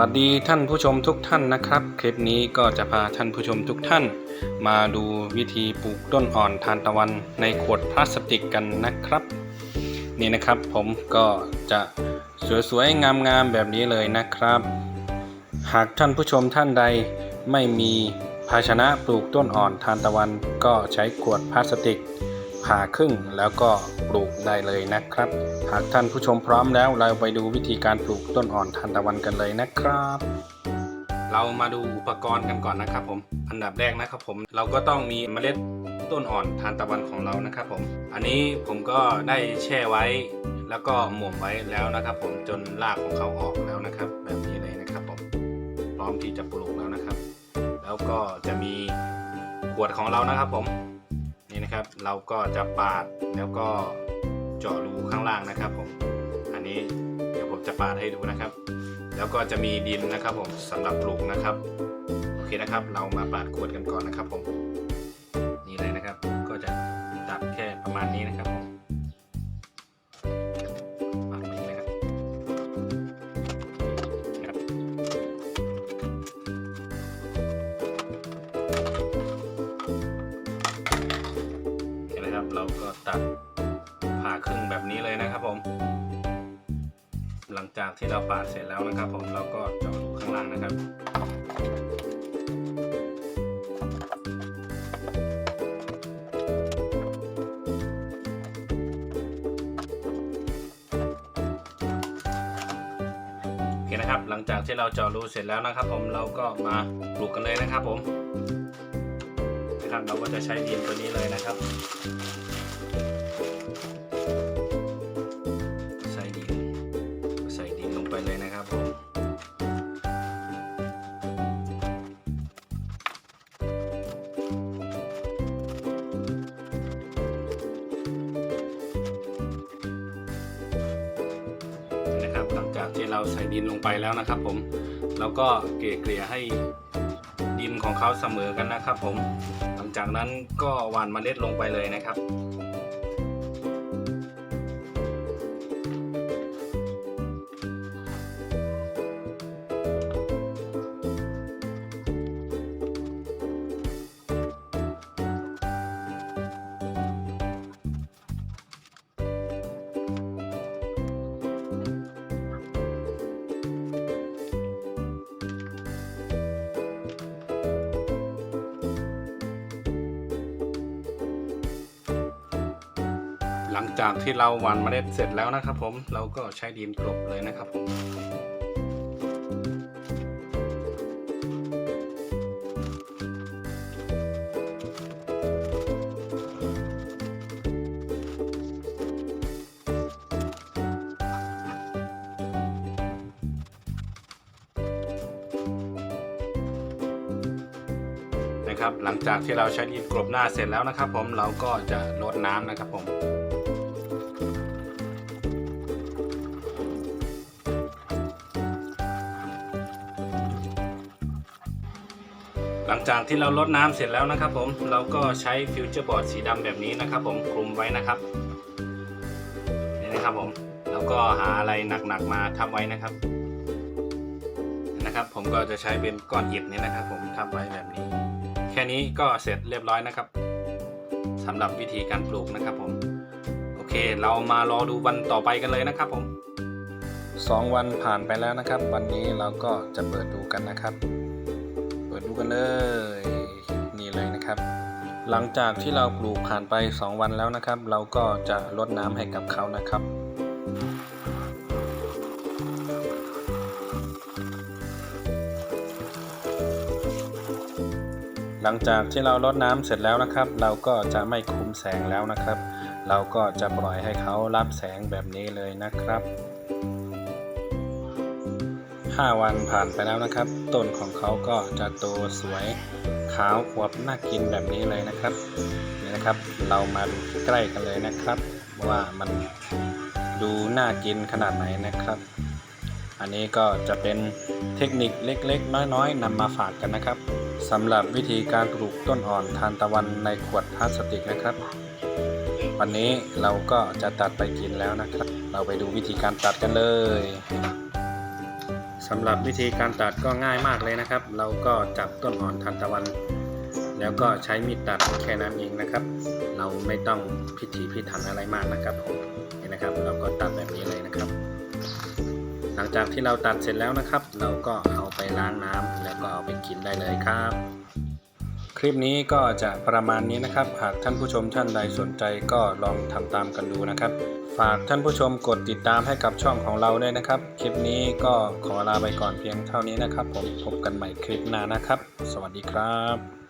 วัสดีท่านผู้ชมทุกท่านนะครับ คลิปนี้ก็จะพาท่านผู้ชมทุกท่าน มาดูวิธีปลูกต้นอ่อนทานตะวันในขวดพลาสติกกันนะครับ นี่นะครับผมก็จะสวยๆงามๆแบบนี้เลยนะครับ หากท่านผู้ชมท่านใดไม่มีภาชนะปลูกต้นอ่อนทานตะวัน ก็ใช้ขวดพลาสติก ผ่าครึ่งแล้วก็ปลูกได้เลยนะครับ หากท่านผู้ชมพร้อมแล้ว เราไปดูวิธีการปลูกต้นอ่อนทานตะวันกันเลยนะครับ เรามาดูอุปกรณ์กันก่อนนะครับ ผมอันดับแรกนะครับผมเราก็ต้องมีเมล็ดต้นอ่อนทานตะวันของเรานะครับผม อันนี้ผมก็ได้แช่ไว้แล้วก็หม่มไว้แล้วนะครับ ผมจนรากของเขาออกแล้วนะครับ แบบนี้เลยนะครับผมพร้อมที่จะปลูกแล้วนะครับ แล้วก็จะมีขวดของเรานะครับผม นะครับ เราก็จะปาดแล้วก็เจาะรูข้างล่างนะครับผมอันนี้เดี๋ยวผมจะปาดให้ดูนะครับ แล้วก็จะมีดินนะครับผมสำหรับปลูกนะครับโอเคนะครับ เรามาปาดขวดกันก่อนนะครับผมนี่เลยนะครับ ก็จะดับแค่ประมาณนี้นะครับผม เราก็ตัดผ่าครึ่งแบบนี้เลยนะครับผม หลังจากที่เราปาดเสร็จแล้วนะครับ ผมเราก็เจาะรูข้างล่างนะครับโอเคนะครับหลังจากที่เราเจาะรูเสร็จแล้วนะครับ ผมเราก็มาปลูกกันเลยนะครับผม นะครับ เราก็จะใช้ดินตัวนี้เลยนะครับ ใส่ดิน ใส่ดินลงไปเลยนะครับผมนะครับหลังจากที่เราใส่ดินลงไปแล้วนะครับ ผมเราก็เกลี่ยให้ดินของเขาเสมอกันนะครับผม จากนั้นก็หว่านเมล็ดลงไปเลยนะครับ หลังจากที่เราหว่านเมล็ดเสร็จแล้วนะครับผมเราก็ใช้ดินกลบเลยนะครับผมนะครับหลังจากที่เราใช้ดินกลบหน้าเสร็จแล้วนะครับ ผมเราก็จะลดน้ำนะครับผม หลังจากที่เราลดน้ำเสร็จแล้วนะครับผมเราก็ใช้ฟิวเจอร์บอร์ดสีดำแบบนี้นะครับ ผมคลุมไว้นะครับนี่นะครับผมแล้วก็หาอะไรหนักๆมาทับไว้นะครับนะครับ ผมก็จะใช้เป็นก้อนอิฐนี่นะครับ ผมทับไว้แบบนี้ แค่นี้ก็เสร็จเรียบร้อยนะครับสำหรับวิธีการปลูกนะครับผมโอเค เรามารอดูวันต่อไปกันเลยนะครับผมสองวันผ่านไปแล้วนะครับ วันนี้เราก็จะเปิดดูกันนะครับ ดูกันเลย นี่เลยนะครับ หลังจากที่เราปลูกผ่านไป 2 วันแล้วนะครับ เราก็จะรดน้ำให้กับเขานะครับหลังจากที่เรารดน้ำเสร็จแล้วนะครับ เราก็จะไม่คุมแสงแล้วนะครับ เราก็จะปล่อยให้เขารับแสงแบบนี้เลยนะครับ 5 วันผ่านไปแล้วนะครับ ต้นของเขาก็จะโตสวยขาวอวบน่ากินแบบนี้เลยนะครับนี่นะครับ เรามาดูใกล้กันเลยนะครับ ว่ามันดูน่ากินขนาดไหนนะครับ อันนี้ก็จะเป็นเทคนิคเล็กๆ น้อยๆนำมาฝากกันนะครับสำหรับวิธีการปลูกต้นอ่อนทานตะวันในขวดพลาสติกนะครับ วันนี้เราก็จะตัดไปกินแล้วนะครับ เราไปดูวิธีการตัดกันเลย สำหรับวิธีการตัดก็ง่ายมากเลยนะครับ เราก็จับต้นอ่อนทานตะวัน แล้วก็ใช้มีดตัดแค่นั้นเองนะครับ เราไม่ต้องพิถีพิถันอะไรมากนะครับผมเห็นะครับ เราก็ตัดแบบนี้เลยนะครับ หลังจากที่เราตัดเสร็จแล้วนะครับ เราก็เอาไปล้างน้ำแล้วก็เอาไปกินได้เลยครับ คลิปนี้ก็จะประมาณนี้นะครับ หากท่านผู้ชมท่านใดสนใจก็ลองทำตามกันดูนะครับ ฝากท่านผู้ชมกดติดตามให้กับช่องของเราด้วยนะครับ คลิปนี้ก็ขอลาไปก่อนเพียงเท่านี้นะครับ ผมพบกันใหม่คลิปหน้านะครับ สวัสดีครับ